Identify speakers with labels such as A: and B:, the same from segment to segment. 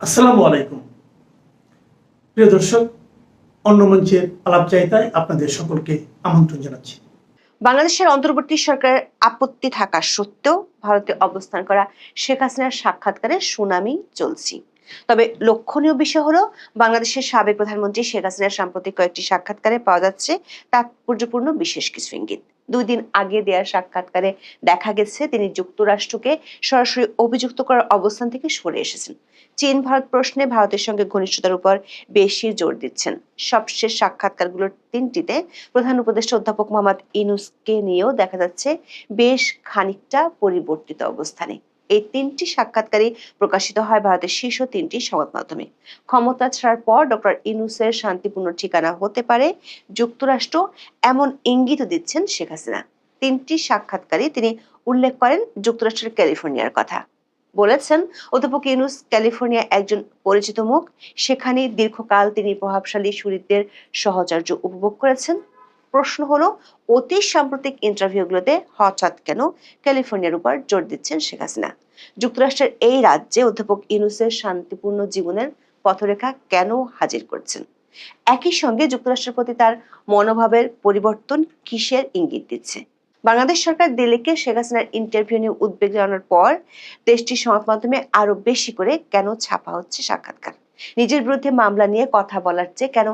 A: আসসালামু আলাইকুম। প্রিয় দর্শক, অন্য মঞ্চের আলাপচারিতায় আপনাদের সকলকে আমন্ত্রণ জানাচ্ছি।
B: বাংলাদেশের অন্তর্বর্তী সরকারের আপত্তি থাকা সত্ত্বেও ভারতে অবস্থান করা শেখ হাসিনার সাক্ষাৎকারে সুনামি চলছে। তবে লক্ষণীয় বিষয় হলো, বাংলাদেশের সাবেক প্রধানমন্ত্রী শেখ হাসিনার সাম্প্রতিক কয়েকটি সাক্ষাৎকারে পাওয়া যাচ্ছে তাৎপর্যপূর্ণ বিশেষ কিছু ইঙ্গিত। দুই দিন আগে দেয়া সাক্ষাৎকারে দেখা গেছে তিনি যুক্তরাষ্ট্রকে সরাসরি অভিযুক্ত করার অবস্থান থেকে সরে এসেছেন। চীন, ভারত প্রশ্নে ভারতের সঙ্গে ঘনিষ্ঠতার উপর বেশি জোর দিচ্ছেন। সবশেষ সাক্ষাৎকারগুলোর তিনটিতে প্রধান উপদেষ্টা অধ্যাপক মোহাম্মদ ইনুসকে নিয়েও দেখা যাচ্ছে বেশ খানিকটা পরিবর্তিত অবস্থানে। এই তিনটি সাক্ষাৎকারই প্রকাশিত হয় ভারতের শীর্ষ তিনটি সংবাদ মাধ্যমে। ক্ষমতা ছাড়ার পর ডক্টর ইনুসের শান্তিপূর্ণ ঠিকানা হতে পারে, যুক্তরাষ্ট্র এমন ইঙ্গিত দিচ্ছেন শেখ হাসিনা। তিনটি সাক্ষাৎকারই তিনি উল্লেখ করেন যুক্তরাষ্ট্রের ক্যালিফোর্নিয়ার কথা। বলেছেন, অধ্যাপক ইউনুস ক্যালিফোর্নিয়া একজন পরিচিত মুখ। সেখানে দীর্ঘকাল তিনি প্রভাবশালী সুরিতদের সহচর্য উপভোগ করেছেন। প্রশ্ন হলো অতি সাম্প্রতিক ইন্টারভিউগুলোতে হঠাৎ কেন ক্যালিফোর্নিয়ার উপর জোর দিচ্ছেন শেখ হাসিনা? যুক্তরাষ্ট্রের এই রাজ্যে অধ্যাপক ইউনুসের শান্তিপূর্ণ জীবনের পথরেখা কেন হাজির করছেন? একই সঙ্গে যুক্তরাষ্ট্রের প্রতি তার মনোভাবের পরিবর্তন কিসের ইঙ্গিত দিচ্ছে? বাংলাদেশ সরকার দিল্লিকে শেখ হাসিনার ইন্টারভিউ নিয়ে উদ্বেগ জানানোর পর দেশটির সংবাদ মাধ্যমে আরও বেশি করে কেন ছাপা হচ্ছে সাক্ষাৎকার? নিজের বিরুদ্ধে মামলা নিয়ে কথা বলার চেয়ে কেন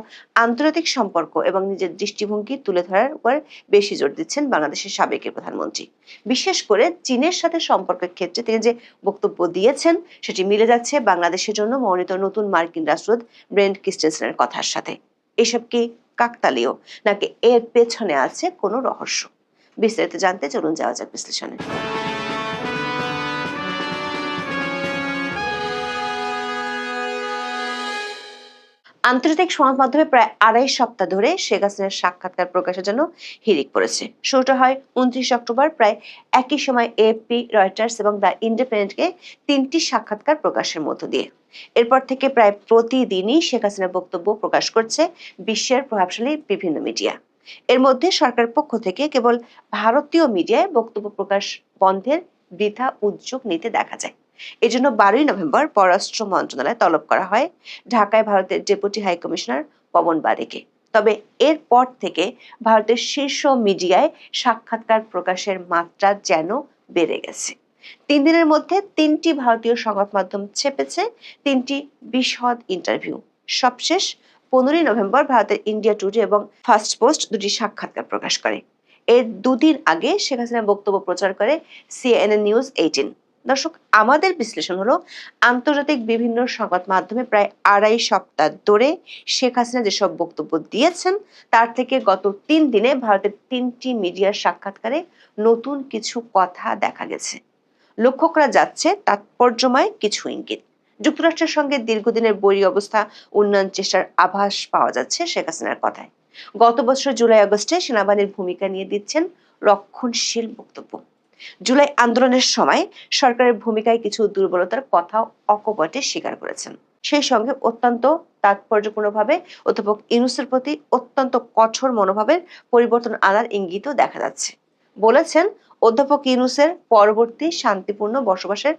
B: আন্তর্জাতিক সম্পর্ক এবং নিজের দৃষ্টিভঙ্গি তুলে ধরার উপর বেশি জোর দিচ্ছেন বাংলাদেশের সাবেক প্রধানমন্ত্রী। বিশেষ করে চীনের সাথে সম্পর্কের ক্ষেত্রে তিনি যে বক্তব্য দিয়েছেন, সেটি মিলে যাচ্ছে বাংলাদেশের জন্য মনোনীত নতুন মার্কিন রাষ্ট্রদূত ব্রেন্ড ক্রিস্টেনসেনের কথার সাথে। এসব কি কাকতালীয়, নাকি এর পেছনে আছে কোনো রহস্য? বিস্তারিত জানতে চলুন যাওয়া যাক বিশ্লেষণে। আন্তর্জাতিক সংবাদ মাধ্যমে প্রায় আড়াই সপ্তাহ ধরে শেখ হাসিনার সাক্ষাৎকার প্রকাশের জন্য হিরিক পড়েছে। শুরুটা হয় উনত্রিশ অক্টোবর, প্রায় একই সময় এপি রয়টার্স এবং দ্য ইন্ডিপেন্ডেন্টকে তিনটি সাক্ষাৎকার প্রকাশের মধ্য দিয়ে। এরপর থেকে প্রায় প্রতিদিনই শেখ হাসিনার বক্তব্য প্রকাশ করছে বিশ্বের প্রভাবশালী বিভিন্ন মিডিয়া। এর মধ্যে সরকারের পক্ষ থেকে কেবল ভারতীয় মিডিয়ায় বক্তব্য প্রকাশ বন্ধের বৃথা উদ্যোগ নিতে দেখা যায়। এজন্য বারোই নভেম্বর পররাষ্ট্র মন্ত্রণালয় তলব করা হয় ঢাকায় ভারতের ডেপুটি হাই কমিশনার পবন বারিকে। তবে এরপর থেকে ভারতের শীর্ষ মিডিয়ায় সাক্ষাৎকার প্রকাশের মাত্রা যেন বেড়ে গেছে। তিন দিনের মধ্যে তিনটি ভারতীয় সংবাদ মাধ্যম ছেপেছে, তিনটি বিশদ ইন্টারভিউ। সবশেষ, পনেরোই নভেম্বর ভারতের ইন্ডিয়া টুডে এবং ফার্স্ট পোস্ট দুটি সাক্ষাৎকার প্রকাশ করে। এর দুদিন আগে শেখ হাসিনা বক্তব্য প্রচার করে সিএনএন নিউজ এইটিন। দর্শক, আমাদের বিশ্লেষণ হলো আন্তর্জাতিক বিভিন্ন সংবাদ মাধ্যমে প্রায় আড়াই সপ্তাহ ধরে শেখ হাসিনা যেসব বক্তব্য দিয়েছেন, তার থেকে গত তিন দিনে ভারতের তিনটি মিডিয়ার সাক্ষাৎকারে নতুন কিছু কথা দেখা গেছে। লক্ষ্য করা যাচ্ছে তাৎপর্যময় কিছু ইঙ্গিত। যুক্তরাষ্ট্রের সঙ্গে দীর্ঘদিনের বৈরী অবস্থা, উন্নয়ন চেষ্টার আভাস পাওয়া যাচ্ছে শেখ হাসিনার কথায়। গত বছর জুলাই আগস্টে সেনাবাহিনীর ভূমিকা নিয়ে দিচ্ছেন রক্ষণশীল বক্তব্য। জুলাই আন্দোলনের সময় সরকারের ভূমিকায় কিছু দুর্বলতার কথাও অকপটে স্বীকার করেছেন। সেই সঙ্গে অত্যন্ত তাৎপর্যপূর্ণভাবে অধ্যাপক ইনুসের প্রতি অত্যন্ত কঠোর মনোভাবের পরিবর্তন আনার ইঙ্গিতও দেখা যাচ্ছে। বলেছেন, অধ্যাপক ইনুসের পরবর্তী শান্তিপূর্ণ বসবাসের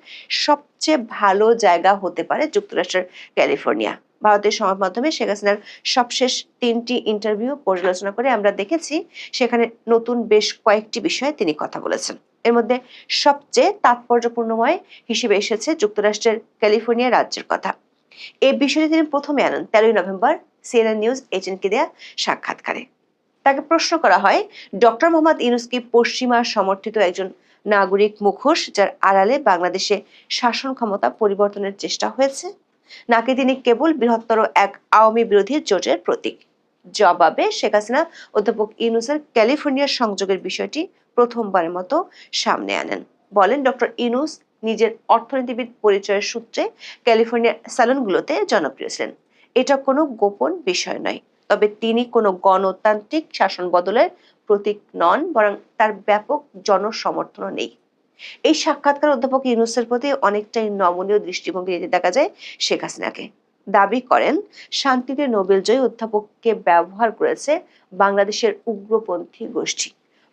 B: সবচেয়ে ভালো জায়গা হতে পারে যুক্তরাষ্ট্রের ক্যালিফোর্নিয়া। ভারতের সংবাদ মাধ্যমে শেখ হাসিনার সবশেষ তিনটি ইন্টারভিউ পর্যালোচনা করে আমরা দেখেছি, সেখানে নতুন বেশ কয়েকটি বিষয়ে তিনি কথা বলেছেন। এর মধ্যে সবচেয়ে তাৎপর্যপূর্ণময় হিসেবে এসেছে যুক্তরাষ্ট্রের ক্যালিফোর্নিয়া রাজ্যের কথা। এই বিষয়টি তিনি প্রথমে আনেন, তেরোই নভেম্বর, সিএনএন নিউজ এজেন্টকে দেয়া সাক্ষাৎকারে। তাকে প্রশ্ন করা হয়, ডক্টর মোহাম্মদ ইউনুস কি পশ্চিমা সমর্থিত একজন নাগরিক মুখোশ যার আড়ালে বাংলাদেশে শাসন ক্ষমতা পরিবর্তনের চেষ্টা হয়েছে? নাকি তিনি কেবল বৃহত্তর এক আওয়ামী বিরোধী জোটের প্রতীক? জবাবে শেখ হাসিনা অধ্যাপক ইউনুসের ক্যালিফোর্নিয়ার সংযোগের বিষয়টি প্রথমবারের মতো সামনে আনেন। বলেন ডক্টর ইনুস নিজের অর্থনীতিবিদ পরিচয়ের সূত্রে ক্যালিফোর্নিয়ার স্যালনগুলোতে জনপ্রিয় ছিলেন। এটা কোনো গোপন বিষয় নয়, তবে তিনি কোনো গণতান্ত্রিক শাসন বদলের প্রতীক নন, বরং তার ব্যাপক জনসমর্থনও নেই। এই সাক্ষাৎকার অধ্যাপক ইউনুসের প্রতি অনেকটাই নমনীয় দৃষ্টিভঙ্গি নিতে দেখা যায় শেখ হাসিনাকে। দাবি করেন, শান্তিতে নোবেল জয়ী অধ্যাপককে ব্যবহার করেছে বাংলাদেশের উগ্রপন্থী গোষ্ঠী।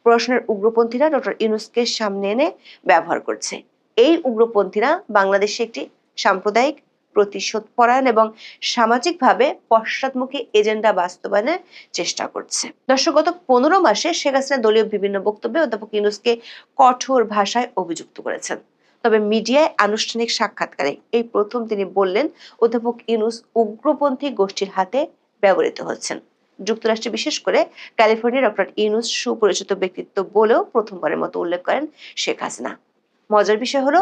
B: প্রশ্নের উগ্রপন্থীরা ডক্টর ইউনুসকে সামনে এনে ব্যবহার করছে। এই উগ্রপন্থীরা বাংলাদেশে একটি সাম্প্রদায়িক প্রতিশোধ পরায়ণ এবং সামাজিকভাবে পশ্চাৎমুখী এজেন্ডা বাস্তবায়নের চেষ্টা করছে। দর্শক, গত পনেরো মাসে শেখ হাসিনা দলীয় বিভিন্ন বক্তব্যে অধ্যাপক ইউনুসকে কঠোর ভাষায় অভিযুক্ত করেছেন। তবে মিডিয়ায় আনুষ্ঠানিক সাক্ষাৎকারে এই প্রথম তিনি বললেন, অধ্যাপক ইউনুস উগ্রপন্থী গোষ্ঠীর হাতে ব্যবহৃত হচ্ছেন। যুক্তরাষ্ট্রে বিশেষ করে ক্যালিফোর্নিয়া ডক্টর ইউনুস সুপরিচিত ব্যক্তিত্ব বলেও প্রথমবারের মতো উল্লেখ করেন শেখ হাসিনা। মজার বিষয় হলো,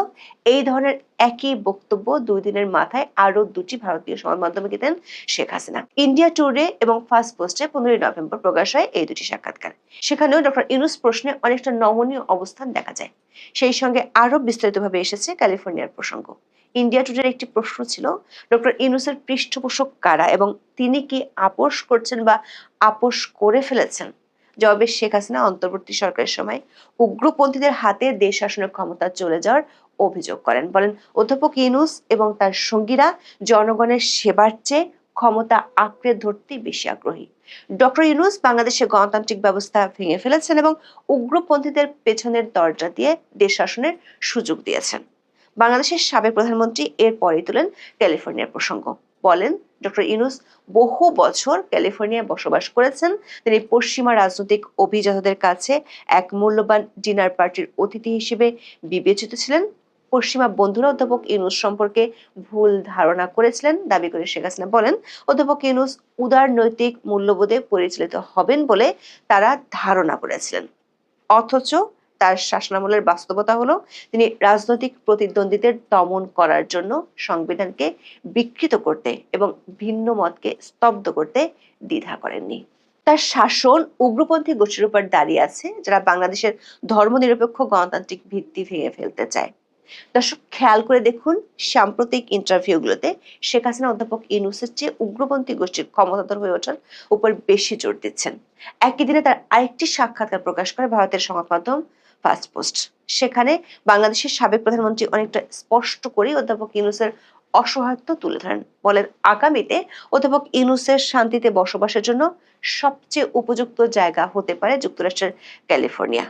B: এই ধরনের একই বক্তব্য দুই দিনের মাথায় আরও দুটি ভারতীয় সংবাদ মাধ্যমে দেন শেখ হাসিনা। ইন্ডিয়া টুডে এবং ফার্স্ট পোস্টে পনেরোই নভেম্বর প্রকাশ হয় এই দুটি সাক্ষাৎকার। সেখানেও ডক্টর ইউনুস প্রশ্নে অনেকটা নমনীয় অবস্থান দেখা যায়। সেই সঙ্গে আরও বিস্তারিতভাবে এসেছে ক্যালিফোর্নিয়ার প্রসঙ্গ। ইন্ডিয়া টুডের একটি প্রশ্ন ছিল, ডক্টর ইউনুসের পৃষ্ঠপোষক কারা এবং তিনি কি আপোষ করছেন বা আপোষ করে ফেলেছেন? জবাবে শেখ হাসিনা অন্তর্বর্তী সরকারের সময় উগ্রপন্থীদের হাতে দেশ শাসনের ক্ষমতা চলে যাওয়ার অভিযোগ করেন। বলেন, অধ্যাপক ইউনুস এবং তার সঙ্গীরা জনগণের সেবার চেয়ে ক্ষমতা আঁকড়ে ধরতে বেশি আগ্রহী। ডক্টর ইউনুস বাংলাদেশের গণতান্ত্রিক ব্যবস্থা ভেঙে ফেলেছেন এবং উগ্রপন্থীদের পেছনের দরজা দিয়ে দেশ শাসনের সুযোগ দিয়েছেন। বাংলাদেশের সাবেক প্রধানমন্ত্রী এর পরেই তোলেন ক্যালিফোর্নিয়ার প্রসঙ্গ। বলেন, ডক্টর ইউনুস বহু বছর ক্যালিফোর্নিয়ায় বসবাস করেছেন। তিনি পশ্চিমা রাজনৈতিক অভিজাতদের কাছে এক মূল্যবান ডিনার পার্টির অতিথি হিসেবে বিবেচিত ছিলেন। পশ্চিমা বন্ধুরা অধ্যাপক ইউনুস সম্পর্কে ভুল ধারণা করেছিলেন, দাবি করে শেখ হাসিনা বলেন, অধ্যাপক ইউনুস উদার নৈতিক মূল্যবোধে পরিচালিত হবেন বলে তারা ধারণা করেছিলেন। অথচ তার শাসনামলের বাস্তবতা হলো তিনি রাজনৈতিক প্রতিদ্বন্দ্বীদের দমন করার জন্য সংবিধানকে বিকৃত করতে এবং ভিন্ন মতকে স্তব্ধ করতে দ্বিধা করেননি। তার শাসন উগ্রপন্থী গোষ্ঠীর উপর দাঁড়িয়ে আছে, যারা বাংলাদেশের ধর্মনিরপেক্ষ গণতান্ত্রিক ভিত্তি ভেঙে ফেলতে চায়। দর্শক, খেয়াল করে দেখুন, সাম্প্রতিক ইন্টারভিউগুলোতে শেখ হাসিনা অধ্যাপক ইউনুসের চেয়ে উগ্রপন্থী গোষ্ঠীর ক্ষমতাধর হয়ে ওঠার উপর বেশি জোর দিচ্ছেন। একই দিনে তার আরেকটি সাক্ষাৎকার প্রকাশ করে ভারতের সংবাদ মাধ্যম ফার্স্ট পোস্ট। সেখানে বাংলাদেশের সাবেক প্রধানমন্ত্রী অনেকটা স্পষ্ট করেই অধ্যাপক ইউনুসের অসহায়ত্ব তুলে ধরেন। বলেন, আগামীতে অধ্যাপক ইউনুসের শান্তিতে বসবাসের জন্য সবচেয়ে উপযুক্ত জায়গা হতে পারে যুক্তরাষ্ট্রের ক্যালিফোর্নিয়া।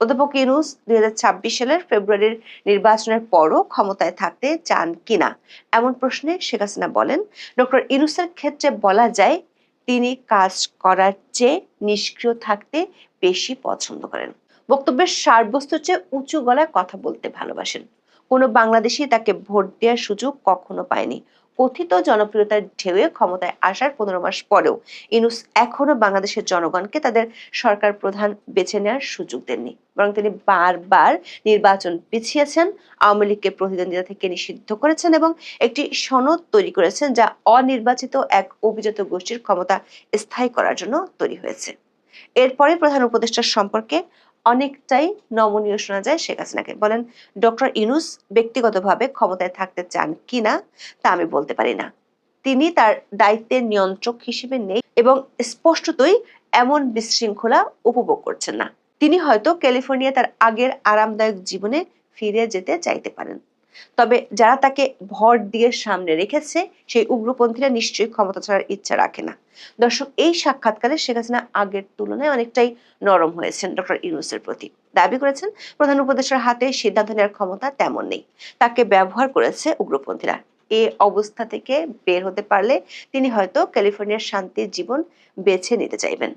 B: অধ্যাপক ইউনুস দুই হাজার ছাব্বিশ সালের ফেব্রুয়ারির নির্বাচনের পরও ক্ষমতায় থাকতে চান কিনা এমন প্রশ্নে শেখ হাসিনা বলেন, ডক্টর ইউনুসের ক্ষেত্রে বলা যায়, তিনি কাজ করার চেয়ে নিষ্ক্রিয় থাকতে বেশি পছন্দ করেন। বক্তব্যের সারবস্তুর চেয়ে উঁচু গলায় কথা বলতে ভালোবাসেন। কোনো বাংলাদেশি তাকে ভোট দেওয়ার সুযোগ কখনো পায়নি। কথিত জনপ্রিয়তার ঢেউয়ে ক্ষমতায় আসার পনেরো মাস পরেও ইনুস এখনও বাংলাদেশের জনগণকে তাদের সরকার প্রধান বেছে নেওয়ার সুযোগ দেননি। বরং তিনি বারবার নির্বাচন পিছিয়েছেন, আওয়ামী লীগকে প্রতিদ্বন্দ্বিতা থেকে নিষিদ্ধ করেছেন এবং একটি সনদ তৈরি করেছেন যা অনির্বাচিত এক অভিজাত গোষ্ঠীর ক্ষমতা স্থায়ী করার জন্য তৈরি হয়েছে। এরপরে প্রধান উপদেষ্টার সম্পর্কে অনেকটাই নমনীয় শোনা যায় শেখ হাসিনাকে। বলেন, ডক্টর ইনুস ব্যক্তিগতভাবে ক্ষমতায় থাকতে চান কি না, তা আমি বলতে পারি না। তিনি তার দায়িত্বের নিয়ন্ত্রক হিসেবে নেই এবং স্পষ্টতই এমন বিশৃঙ্খলা উপভোগ করছেন না। তিনি হয়তো ক্যালিফোর্নিয়া তার আগের আরামদায়ক জীবনে ফিরে যেতে চাইতে পারেন। তবে যারা তাকে ভর দিয়ে সামনে রেখেছে, সেই উগ্রপন্থীরা নিশ্চয়ই ক্ষমতা ছাড়ার ইচ্ছা রাখে না। দর্শক, এই সাক্ষাৎকারে শেখ হাসিনা আগের তুলনায় অনেকটাই নরম হয়েছেন ডক্টর ইউনুসের প্রতি। দাবি করেছেন, প্রধান উপদেষ্টার হাতে সিদ্ধান্ত নেওয়ার ক্ষমতা তেমন নেই। তাকে ব্যবহার করেছে উগ্রপন্থীরা। এ অবস্থা থেকে বের হতে পারলে তিনি হয়তো ক্যালিফোর্নিয়ার শান্তির জীবন বেছে নিতে চাইবেন।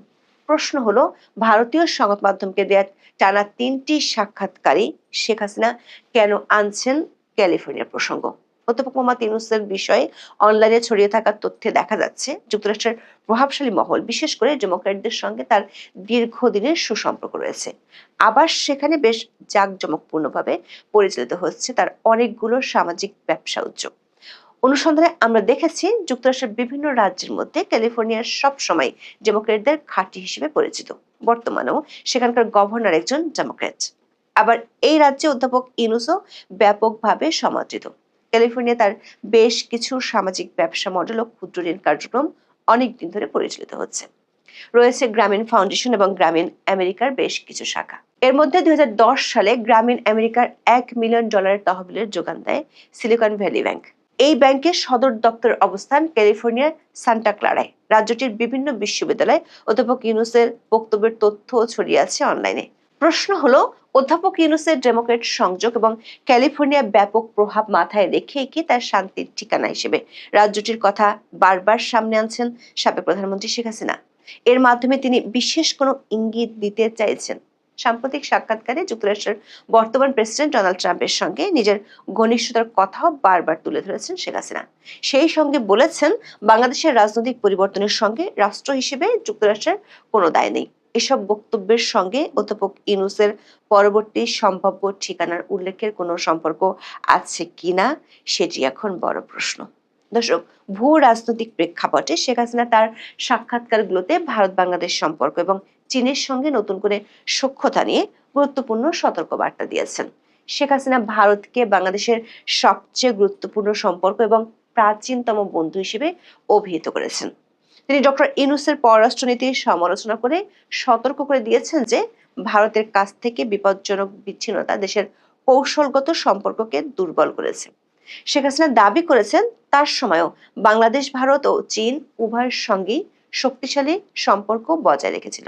B: প্রশ্ন হলো, ভারতীয় সংবাদ মাধ্যমকে দেয়া টানা তিনটি সাক্ষাৎকারী শেখ হাসিনা কেন আনছেন ক্যালিফোর্নিয়ার প্রসঙ্গ। অধ্যাপক মোহাম্মদ ইউনুসের বিষয়ে অনলাইনে ছড়িয়ে থাকা তথ্যে দেখা যাচ্ছে, যুক্তরাষ্ট্রের প্রভাবশালী মহল, বিশেষ করে ডেমোক্র্যাটদের সঙ্গে তার দীর্ঘদিনের সুসম্পর্ক রয়েছে। আবার সেখানে বেশ জাঁকজমকপূর্ণভাবে পরিচালিত হচ্ছে তার অনেকগুলো সামাজিক ব্যবসা উদ্যোগ। অনুসন্ধানে আমরা দেখেছি, যুক্তরাষ্ট্রের বিভিন্ন রাজ্যের মধ্যে ক্যালিফোর্নিয়ার সবসময় ডেমোক্রেটদের ঘাঁটি হিসেবে পরিচিত। বর্তমানেও সেখানকার গভর্নর একজন ডেমোক্র্যাট। আবার এই রাজ্যে অধ্যাপক ইনুসও ব্যাপকভাবে সমাদৃত। ক্যালিফোর্নিয়া তার বেশ কিছু সামাজিক ব্যবসা মডেল ও ক্ষুদ্র ঋণ কার্যক্রম অনেকদিন ধরে পরিচালিত হচ্ছে। রয়েছে গ্রামীণ ফাউন্ডেশন এবং গ্রামীণ আমেরিকার বেশ কিছু শাখা। এর মধ্যে দুই সালে গ্রামীণ আমেরিকার এক মিলিয়ন ডলারের তহবিলের যোগান দেয় সিলিকন ভ্যালি ব্যাংক। এই ব্যাংকের সদর দপ্তর অবস্থান ক্যালিফোর্নিয়ার সান্টা ক্লারায়। রাজ্যটির বিভিন্ন বিশ্ববিদ্যালয়ে অধ্যাপক ইউনুসের বক্তব্যের তথ্য ছড়িয়ে আছে অনলাইনে। প্রশ্ন হলো অধ্যাপক ইউনুসের ডেমোক্রেট সংযোগ এবং ক্যালিফোর্নিয়া ব্যাপক প্রভাব মাথায় রেখে কি তার শান্তির ঠিকানা হিসেবে? রাজ্যটির কথা বারবার সামনে আনছেন সাবেক প্রধানমন্ত্রী শেখ হাসিনা। এর মাধ্যমে তিনি বিশেষ কোনো ইঙ্গিত দিতে চাইছেন। সাম্প্রতিক সাক্ষাৎকারে যুক্তরাষ্ট্রের বর্তমান প্রেসিডেন্ট ডোনাল্ড ট্রাম্পের সঙ্গে নিজের ঘনিষ্ঠতার কথাও বারবার তুলে ধরেছেন শেখ হাসিনা। সেই সঙ্গে বলেছেন, বাংলাদেশের রাজনৈতিক পরিবর্তনের সঙ্গে রাষ্ট্র হিসেবে যুক্তরাষ্ট্রের কোনো দায় নেই। এসব বক্তব্যের সঙ্গে অধ্যাপক ইনুসের পরবর্তী সম্ভাব্য ঠিকানার উল্লেখের কোনো সম্পর্ক আছে কিনা, সেটি এখন বড় প্রশ্ন। দর্শক, ভূ রাজনৈতিক প্রেক্ষাপটে শেখ হাসিনা তার সাক্ষাৎকারগুলোতে ভারত বাংলাদেশ সম্পর্ক এবং চীনের সঙ্গে নতুন করে সক্ষতা নিয়ে গুরুত্বপূর্ণ সতর্কবার্তা দিয়েছেন। শেখ হাসিনা ভারতকে বাংলাদেশের সবচেয়ে গুরুত্বপূর্ণ সম্পর্ক এবং প্রাচীনতম বন্ধু হিসেবে অভিহিত করেছেন। তিনি ডক্টর ইনুসের পররাষ্ট্রনীতির সমালোচনা করে সতর্ক করে দিয়েছেন যে ভারতের কাছ থেকে বিপজ্জনক বিচ্ছিন্নতা দেশের কৌশলগত সম্পর্ককে দুর্বল করেছে। শেখ হাসিনা দাবি করেছেন তার সময়ও বাংলাদেশ, ভারত ও চীন উভয়ের সঙ্গেই শক্তিশালী সম্পর্ক বজায় রেখেছিল।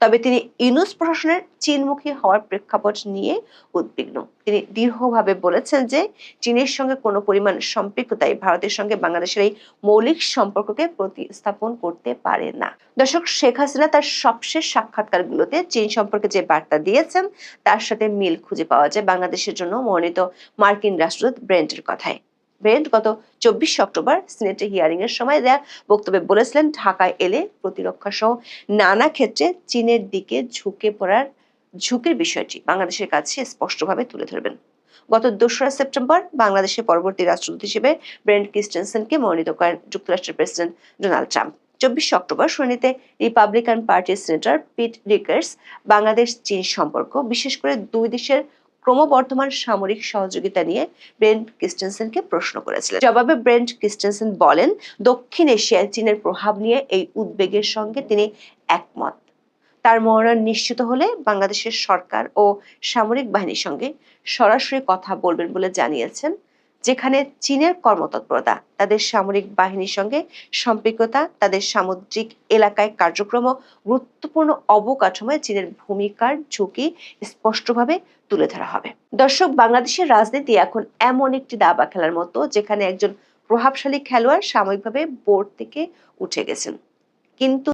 B: তবে তিনি ইনুস প্রশাসনের চীনমুখী হওয়ার প্রেক্ষাপট নিয়ে উদ্বিগ্ন। তিনি দৃঢ়ভাবে বলেছেন যে, চীনের সঙ্গে কোনো পরিমাণ সম্পৃক্ততাই ভারতের সঙ্গে বাংলাদেশের এই মৌলিক সম্পর্ককে প্রতিস্থাপন করতে পারে না। দর্শক, শেখ হাসিনা তার সবশেষ সাক্ষাৎকারগুলোতে চীন সম্পর্কে যে বার্তা দিয়েছেন, তার সাথে মিল খুঁজে পাওয়া যায় বাংলাদেশের জন্য মনোনীত মার্কিন রাষ্ট্রদূত ব্রেন্টের কথায়। ব্রেন্ট গত চব্বিশে অক্টোবর সিনেটে হিয়ারিং এর সময় দেয়া বক্তব্যে বলেছিলেন, ঢাকায় এলে প্রতিরক্ষা সহ নানা ক্ষেত্রে চীনের দিকে ঝুঁকে পড়ার ঝুঁকির বিষয়টি বাংলাদেশের কাছে স্পষ্টভাবে তুলে ধরবেন। গত দোসরা সেপ্টেম্বর বাংলাদেশের পরবর্তী রাষ্ট্রদূত হিসেবে ব্রেন্ট ক্রিস্টেনসেনকে মনোনীত করেন যুক্তরাষ্ট্রের প্রেসিডেন্ট ডোনাল্ড ট্রাম্প। চব্বিশে অক্টোবর শুনানিতে রিপাবলিকান পার্টির সিনেটর পিট রিকার্স বাংলাদেশ চীন সম্পর্ক, বিশেষ করে দুই দেশের ক্রমবর্ধমান সামরিক সহযোগিতা নিয়ে ব্রেন্ট ক্রিস্টেনসেনকে প্রশ্ন করেছিলেন। জবাবে ব্রেন্ট ক্রিস্টেনসেন বলেন, দক্ষিণ এশিয়ায় চীনের প্রভাব নিয়ে এই উদ্বেগের সঙ্গে তিনি একমত। তার মনোনয়ন নিশ্চিত হলে বাংলাদেশের সরকার ও সামরিক বাহিনীর সঙ্গে সরাসরি কথা বলবেন বলে জানিয়েছেন যেখানে চীনের কর্মতৎপরতা, তাদের সামরিক বাহিনীর সঙ্গে সম্পৃক্ততা, তাদের সামুদ্রিক এলাকায় কার্যক্রম গুরুত্বপূর্ণ অবকাঠামোয় চীনের ভূমিকার ঝুঁকি স্পষ্টভাবে তুলে ধরা হবে। দর্শক, বাংলাদেশের রাজনীতি এখন এমন একটি দাবা খেলার মতো, যেখানে একজন প্রভাবশালী খেলোয়াড় সাময়িকভাবে বোর্ড থেকে উঠে গেছেন। কিন্তু